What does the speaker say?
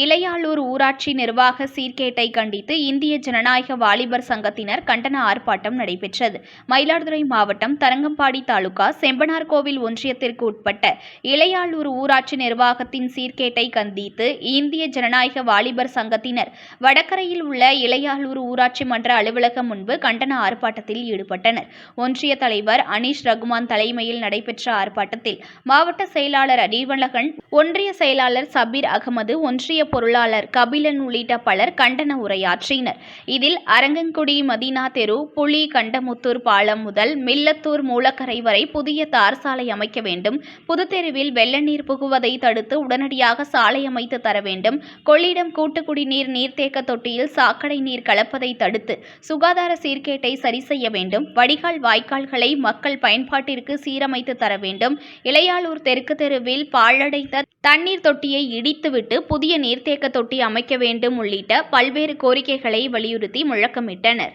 இளையாளூர் ஊராட்சி நிர்வாக சீர்கேட்டை கண்டித்து இந்திய ஜனநாயக வாலிபர் சங்கத்தினர் கண்டன ஆர்ப்பாட்டம் நடைபெற்றது. மயிலாடுதுறை மாவட்டம் தரங்கம்பாடி தாலுகா செம்பனார்கோவில் ஒன்றியத்திற்கு உட்பட்ட இளையாளூர் ஊராட்சி நிர்வாகத்தின் சீர்கேட்டை கண்டித்து இந்திய ஜனநாயக வாலிபர் சங்கத்தினர் வடகரையில் உள்ள இளையாளூர் ஊராட்சி மன்ற அலுவலகம் முன்பு கண்டன ஆர்ப்பாட்டத்தில் ஈடுபட்டனர். ஒன்றிய தலைவர் அனீஷ் ரகுமான் தலைமையில் நடைபெற்ற ஆர்ப்பாட்டத்தில் மாவட்ட செயலாளர் அறிவழகன் ஒன்றிய செயலாளர் சபீர் அகமது ஒன்றிய பொருளாளர் கபிலன் உள்ளிட்ட பலர் கண்டன உரையாற்றினர். இதில் அரங்கன்குடி மதீனா தெரு புலி கண்டமுத்தூர் பாலம் முதல் மில்லத்தூர் மூலக்கரை வரை புதிய தார் சாலை அமைக்க வேண்டும். புதுத்தெருவில் வெள்ள நீர் புகுவதை தடுத்து உடனடியாக சாலை அமைத்து தர வேண்டும். கொள்ளிடம் கூட்டு குடிநீர் நீர்த்தேக்க தொட்டியில் சாக்கடை நீர் கலப்பதை தடுத்து சுகாதார சீர்கேட்டை சரி செய்ய வேண்டும். வடிகால் வாய்க்கால்களை மக்கள் பயன்பாட்டிற்கு சீரமைத்து தர வேண்டும். இளையாளூர் தெற்கு தெருவில் பாழடைத்த தண்ணீர் தொட்டியை இடித்துவிட்டு புதிய நீர்த்தேக்க தொட்டி அமைக்க வேண்டும் உள்ளிட்ட பல்வேறு கோரிக்கைகளை வலியுறுத்தி முழக்கமிட்டனர்.